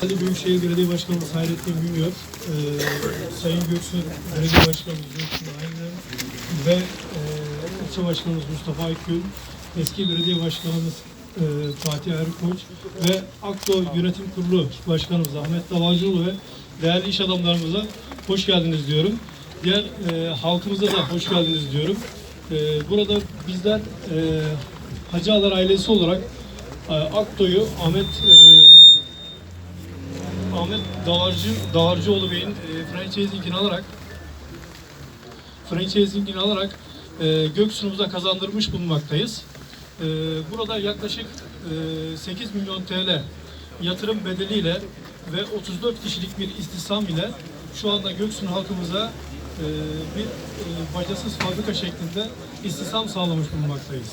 Hadi Büyükşehir Belediye Başkanımız Hayrettin Güngör, e, Sayın Göksu Belediye Başkanımız Zülfü Aydın ve e, ilçe başkanımız Mustafa Akgül, eski belediye başkanımız e, Fatih Erkoç ve Akdo Yönetim Kurulu Başkanımız Ahmet Davacıoğlu ve değerli iş adamlarımıza hoş geldiniz diyorum. Diğer e, halkımıza da hoş geldiniz diyorum. E, burada bizler e, Hacıalar ailesi olarak e, Akdo'yu Ahmet e, Ahmet Davarcı, Davarcıoğlu Bey'in franchisingini alarak franchisingini alarak e, Göksu'muza kazandırmış bulunmaktayız. E, burada yaklaşık e, 8 milyon TL yatırım bedeliyle ve 34 kişilik bir istihdam ile şu anda Göksun halkımıza bir e, bacasız fabrika şeklinde istihdam sağlamış bulunmaktayız.